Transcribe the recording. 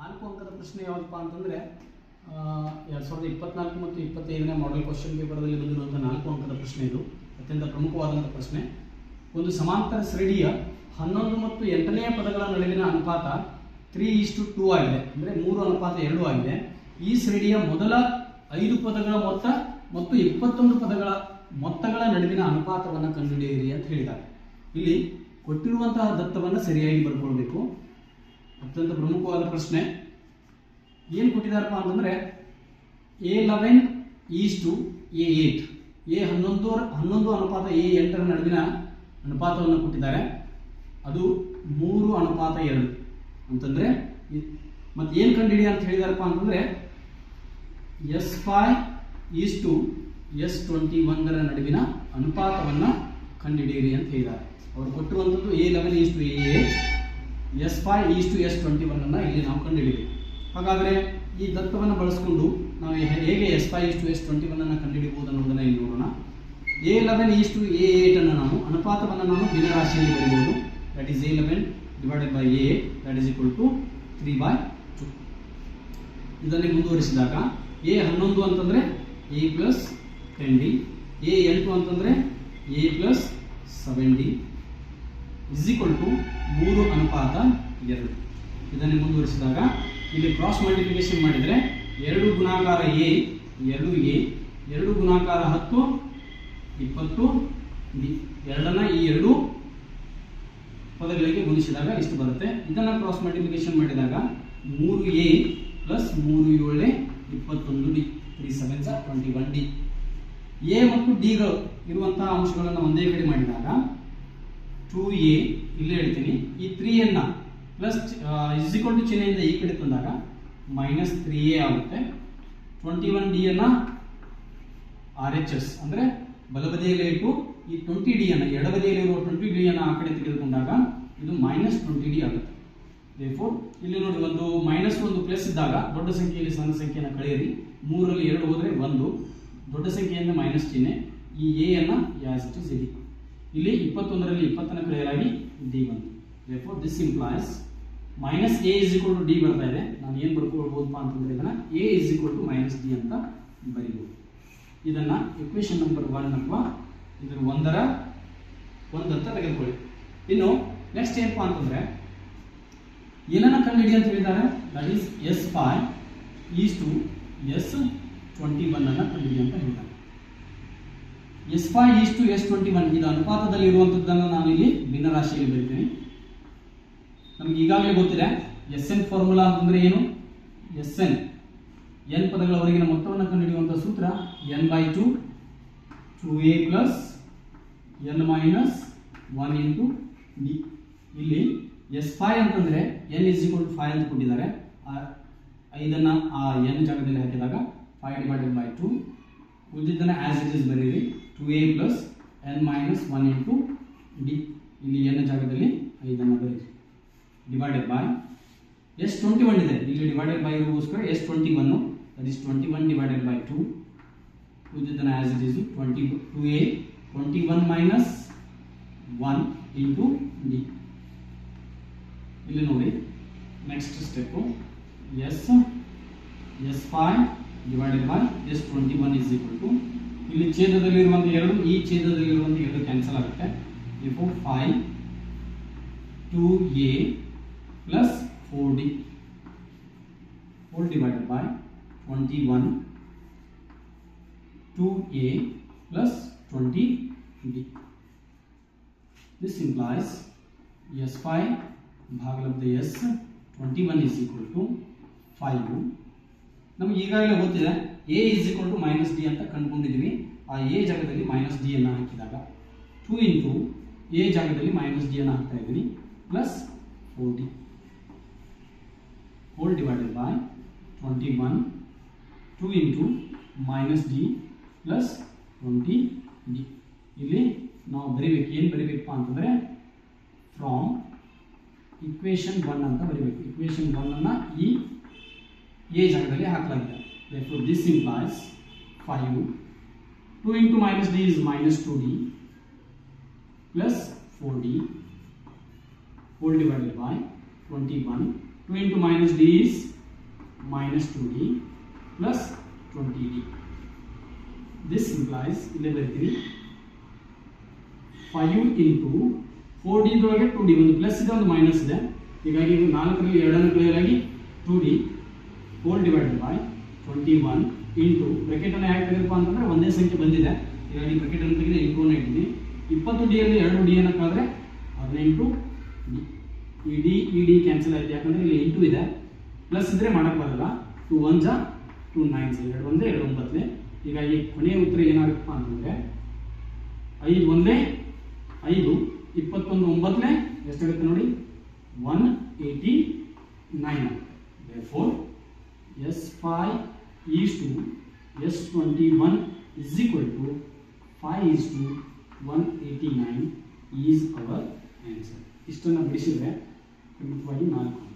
ನಾಲ್ಕು ಅಂಕದ ಪ್ರಶ್ನೆ ಯಾವುದಪ್ಪ ಅಂತಂದರೆ ಎರಡು ಸಾವಿರದ ಇಪ್ಪತ್ನಾಲ್ಕು ಮತ್ತು ಇಪ್ಪತ್ತೈದನೇ ಮಾಡೆಲ್ ಕ್ವಶನ್ ಪೇಪರ್ದಲ್ಲಿ ಬಂದಿರುವಂಥ ನಾಲ್ಕು ಅಂಕದ ಪ್ರಶ್ನೆ ಇದು. ಅತ್ಯಂತ ಪ್ರಮುಖವಾದಂಥ ಪ್ರಶ್ನೆ. ಒಂದು ಸಮಾಂತರ ಶ್ರೇಣಿಯ ಹನ್ನೊಂದು ಮತ್ತು ಎಂಟನೆಯ ಪದಗಳ ನಡುವಿನ ಅನುಪಾತ ತ್ರೀ ಇಷ್ಟು ಟೂ ಆಗಿದೆ. ಅಂದರೆ ಮೂರು ಅನುಪಾತ ಎರಡು ಆಗಿದೆ. ಈ ಶ್ರೇಣಿಯ ಮೊದಲ ಐದು ಪದಗಳ ಮೊತ್ತ ಮತ್ತು ಇಪ್ಪತ್ತೊಂದು ಪದಗಳ ಮೊತ್ತಗಳ ನಡುವಿನ ಅನುಪಾತವನ್ನು ಕಂಡುಹಿಡಿಯಿರಿ ಅಂತ ಹೇಳಿದ್ದಾರೆ. ಇಲ್ಲಿ ಕೊಟ್ಟಿರುವಂತಹ ದತ್ತವನ್ನು ಸರಿಯಾಗಿ ಬರ್ಕೊಳ್ಬೇಕು. ಅತ್ಯಂತ ಪ್ರಮುಖವಾದ ಪ್ರಶ್ನೆ. ಏನು ಕೊಟ್ಟಿದಾರಪ್ಪ ಅಂತಂದ್ರೆ A eleven is to A eight A ಹನ್ನೊಂದು ಹನ್ನೊಂದು ಅನುಪಾತ ಎ ಎಂಟರ ನಡುವಿನ ಅನುಪಾತವನ್ನು ಕೊಟ್ಟಿದ್ದಾರೆ. ಅದು ಮೂರು ಅನುಪಾತ ಎರಡು. ಅಂತಂದರೆ ಮತ್ತೆ ಏನು ಕಂಡುಹಿಡಿ ಅಂತ ಹೇಳಿದಾರಪ್ಪ ಅಂತಂದರೆ S five is to S twenty ಒಂದರ ನಡುವಿನ ಅನುಪಾತವನ್ನು ಕಂಡುಹಿಡಿಯಿರಿ ಅಂತ ಹೇಳಿದ್ದಾರೆ. ಅವರು ಕೊಟ್ಟಿರುವಂಥದ್ದು A eleven is to A S five is to S twenty ಒನ್ನನ್ನು ಇಲ್ಲಿ ನಾವು ಕಂಡುಹಿಡಿಬೇಕು. ಹಾಗಾದರೆ ಈ ದತ್ತವನ್ನು ಬಳಸಿಕೊಂಡು ನಾವು ಹೇಗೆ S five is to S twenty ಒನ್ನನ್ನು ಕಂಡುಹಿಡಿಬಹುದು ಅನ್ನೋದನ್ನು ಇಲ್ಲಿ ನೋಡೋಣ. A eleven is to A ಏಟನ್ನು ನಾವು ಅನುಪಾತವನ್ನು ನಾವು ಭಿನ್ನರಾಶಿಯಲ್ಲಿ ಬರೆಯಬಹುದು that is A eleven divided by A that is equal to three by two ಇದನ್ನೇ ಮುಂದುವರಿಸಿದಾಗ ಎ ಹನ್ನೊಂದು ಅಂತಂದರೆ A plus ten D A ಎಂಟು ಅಂತಂದರೆ A plus seven D is equal to ಮೂರು ಅನುಪಾತ ಎರಡು. ಇದನ್ನು ಮುಂದುವರಿಸಿದಾಗ ಇಲ್ಲಿ ಕ್ರಾಸ್ ಮಲ್ಟಿಪ್ಲಿಕೇಶನ್ ಮಾಡಿದರೆ ಎರಡು ಗುಣಾಕಾರ ಎ ಎರಡು ಎ ಎರಡು ಗುಣಾಕಾರ ಹತ್ತು, ಇಪ್ಪತ್ತು. ಡಿ ಎರಡನ್ನ ಈ ಎರಡು ಪದಗಳಿಗೆ ಗುಣಿಸಿದಾಗ ಇಷ್ಟು ಬರುತ್ತೆ? ಇದನ್ನು ಕ್ರಾಸ್ ಮಲ್ಟಿಪ್ಲಿಕೇಶನ್ ಮಾಡಿದಾಗ ಮೂರು ಎ ಪ್ಲಸ್ ಮೂರು ಏಳೆ ಇಪ್ಪತ್ತೊಂದು D three seven twenty one D A ಮತ್ತು ಡಿಗಳು ಇರುವಂತಹ ಅಂಶಗಳನ್ನು ಒಂದೇ ಕಡೆ ಮಾಡಿದಾಗ ಟೂ ಎ ಇಲ್ಲೇ ಹೇಳ್ತೀನಿ. ಈ ತ್ರೀ ಎನ್ನ ಪ್ಲಸ್ ಇಸ್ ಈಕ್ವಲ್ ಟು ಚಿಹ್ನೆಯಿಂದ ಈ ಕಡೆ ತಂದಾಗ ಮೈನಸ್ ತ್ರೀ ಎ ಆಗುತ್ತೆ. ಟ್ವೆಂಟಿ ಒನ್ ಡಿ ಅನ್ನ ಆರ್ ಎಚ್ ಎಸ್ ಅಂದರೆ ಬಲಬದಿಯಲ್ಲಿ ಇಟ್ಟು ಈ ಟ್ವೆಂಟಿ ಡಿ ಅನ್ನು ಎಡಬದಿಯಲ್ಲಿರುವ ಟ್ವೆಂಟಿ ಡಿ ಅನ್ನು ಆ ಕಡೆ ತೆಗೆದುಕೊಂಡಾಗ ಇದು ಮೈನಸ್ ಟ್ವೆಂಟಿ ಡಿ ಆಗುತ್ತೆ. ದೇಫೋರ್ ಇಲ್ಲಿ ನೋಡಿ, ಒಂದು ಮೈನಸ್ ಒಂದು ಪ್ಲಸ್ ಇದ್ದಾಗ ದೊಡ್ಡ ಸಂಖ್ಯೆಯಲ್ಲಿ ಸಣ್ಣ ಸಂಖ್ಯೆಯನ್ನು ಕಳೆಯಿರಿ. ಮೂರರಲ್ಲಿ ಎರಡು ಹೋದರೆ ಒಂದು, ದೊಡ್ಡ ಸಂಖ್ಯೆಯಿಂದ ಮೈನಸ್ ಚಿಹ್ನೆ. ಈ ಎ ಅನ್ನ ಯಾಸ್ ಇಲ್ಲಿ. ಇಲ್ಲಿ ಇಪ್ಪತ್ತೊಂದರಲ್ಲಿ ಇಪ್ಪತ್ತನ್ನು ಕಳೆಯಲಾಗಿ ಡಿ ಬಂತು. Therefore this implies minus A is equal to D ಬರ್ತಾ ಇದೆ. ನಾನು ಏನು ಬರ್ಕೊಳ್ಬೋದಪ್ಪ ಅಂತಂದ್ರೆ ಇದನ್ನ A is equal to minus D ಅಂತ ಬರೀಬೋದು. ಇದನ್ನ ಇಕ್ವೇಶನ್ ನಂಬರ್ ಒನ್ ಅಥವಾ ಇದರ ಒಂದರ ಒಂದು ಅಂತ ತೆಗೆದುಕೊಳ್ಳಿ. ಇನ್ನು ನೆಕ್ಸ್ಟ್ ಏನಪ್ಪ ಅಂತಂದ್ರೆ ಏನನ್ನ ಕಂಡುಹಿಡಿ ಅಂತ ಹೇಳಿದ್ದಾರೆ? That is S five is to S twenty one ಅನ್ನು ಕಂಡುಹಿಡಿ ಅಂತ ಹೇಳಿದ್ದಾರೆ. S five is to S twenty one ಇದು ಅನುಪಾತದಲ್ಲಿ ಇರುವಂಥದ್ದನ್ನು ನಾನು ಇಲ್ಲಿ ಭಿನ್ನರಾಶಿಯಲ್ಲಿ ಬರಿತೀನಿ. ನಮ್ಗೆ ಈಗಾಗಲೇ ಗೊತ್ತಿದೆ ಎಸ್ ಎನ್ ಫಾರ್ಮುಲಾ ಅಂತಂದ್ರೆ ಏನು? ಎಸ್ ಎನ್ ಎನ್ ಪದಗಳವರೆಗಿನ ಮೊತ್ತವನ್ನು ಕಂಡುಹಿಡಿಯುವಂಥ ಸೂತ್ರ N by two two A plus N minus one into D ಇಲ್ಲಿ ಎಸ್ ಫೈ ಅಂತಂದ್ರೆ N is equal to five ಅಂತ ಕೊಟ್ಟಿದ್ದಾರೆ. ಆ ಐದನ್ನ ಆ ಎನ್ ಜಾಗದಲ್ಲಿ ಹಾಕಿದಾಗ ಫೈವ್ ಡಿವೈಡೆಡ್ ಬೈ ಟು ಉಳಿದಿದ್ದನ್ನು ಆಸ್ ಇಟ್ ಇಸ್ ಬರೀರಿ. Two A plus N minus one into D ಇಲ್ಲಿ ಎನ್ ಜಾಗದಲ್ಲಿ ಐದನ್ನು ಬರೀರಿ divided by S twenty one ಇದೆ. ಇಲ್ಲಿ divided by ಇರೋಗೋಸ್ಕರ S twenty one that is twenty one divided by two ಉಳಿದಿದ್ದನ್ನು as it is twenty two A twenty one minus one into D ಇಲ್ಲಿ ನೋಡಿ next step S S five divided by S twenty one is equal to ಇಲ್ಲಿ ಛೇದದಲ್ಲಿರುವಂಥ ಎರಡು, ಈ ಛೇದದಲ್ಲಿರುವಂಥ ಎರಡು cancel ಆಗುತ್ತೆ. If five two A plus four D four divided by twenty one two A plus twenty D This implies S5 ಭಾಗಲಬ್ಧ S twenty one is equal to five ನಮ್ಗೆ ಈಗಾಗಲೇ ಗೊತ್ತಿದೆ. A is equal to minus D ಅಂತ ಕಂಡುಕೊಂಡಿದ್ದೀವಿ ಆ A ಜಾಗದಲ್ಲಿ minus D ಅನ್ನು ಹಾಕಿದಾಗ two into A ಜಾಗದಲ್ಲಿ ಮೈನಸ್ ಡಿ ಅನ್ನು ಹಾಕ್ತಾ ಇದ್ದೀನಿ plus four D whole divided by twenty one two into minus D plus twenty D ಇಲ್ಲಿ ನಾವು ಬರಿಬೇಕು. ಏನು ಬರಿಬೇಕಪ್ಪ ಅಂತಂದರೆ ಫ್ರಾಮ್ ಇಕ್ವೇಷನ್ ಒನ್ ಅಂತ ಬರಿಬೇಕು. ಇಕ್ವೇಶನ್ ಒನ್ನನ್ನು ಈ ಎ ಜಾಗದಲ್ಲಿ ಹಾಕಲಾಗಿದೆ. therefore this implies 5 2 into minus d is minus 2d plus 4d whole divided by 21 two into minus D is minus two D plus twenty D this implies ಇಲ್ಲೇ ಬರ್ತೀವಿ five into four D ಒಳಗೆ to D ಒಂದು plus ಇದೆ ಒಂದು minus ಇದೆ ಹೀಗಾಗಿ ಇದು ನಾಲ್ಕರಲ್ಲಿ ಎರಡನ್ನು ಕ್ಲಿಯರಾಗಿ two D whole divided by twenty one into ಬ್ರೆಕೆಟನ್ನು ಯಾಕೆ ತೆಗೆದಪ್ಪ ಅಂತಂದರೆ ಒಂದೇ ಸಂಖ್ಯೆ ಬಂದಿದೆ. ಹೀಗಾಗಿ ಬ್ರೆಕೆಟನ್ನು ತೆಗೆದು ಇಂಟು ಅನ್ನು ಇಟ್ಟಿದ್ದೀನಿ ಇಪ್ಪತ್ತು ಡಿಯಲ್ಲಿ ಎರಡು ಡಿ ಕಳೆದ್ರೆ ಹದಿನೆಂಟು ಇ ಡಿ ಇ ಡಿ ಕ್ಯಾನ್ಸಲ್ ಆಯ್ತು. ಯಾಕಂದರೆ ಇಲ್ಲಿ ಇಂಟು ಇದೆ. ಪ್ಲಸ್ ಇದ್ರೆ ಮಾಡಕ್ ಬರಲ್ಲ. ಟು ಒನ್ ಜಾ ಟೂ ನೈನ್ ಎರಡು ಒಂದೇ, ಎರಡು ಒಂಬತ್ತನೇ. ಹೀಗಾಗಿ ಕೊನೆಯ ಉತ್ತರ ಏನಾಗುತ್ತಪ್ಪ ಅಂತಂದ್ರೆ ಐದು ಒಂದೇ, ಐದು, ಇಪ್ಪತ್ತೊಂದು ಒಂಬತ್ತನೇ. ಎಷ್ಟಾಗುತ್ತೆ ನೋಡಿ? ಒನ್ ಏಯ್ಟಿ ನೈನ್ ಆಗುತ್ತೆ. Four S five is to S twenty one is equal to five is to one eighty nine is our answer ಇಷ್ಟನ್ನು ಬಿಡಿಸಿದ್ರೆ ಖಂಡಿತವಾಗಿ ನಾಲ್ಕು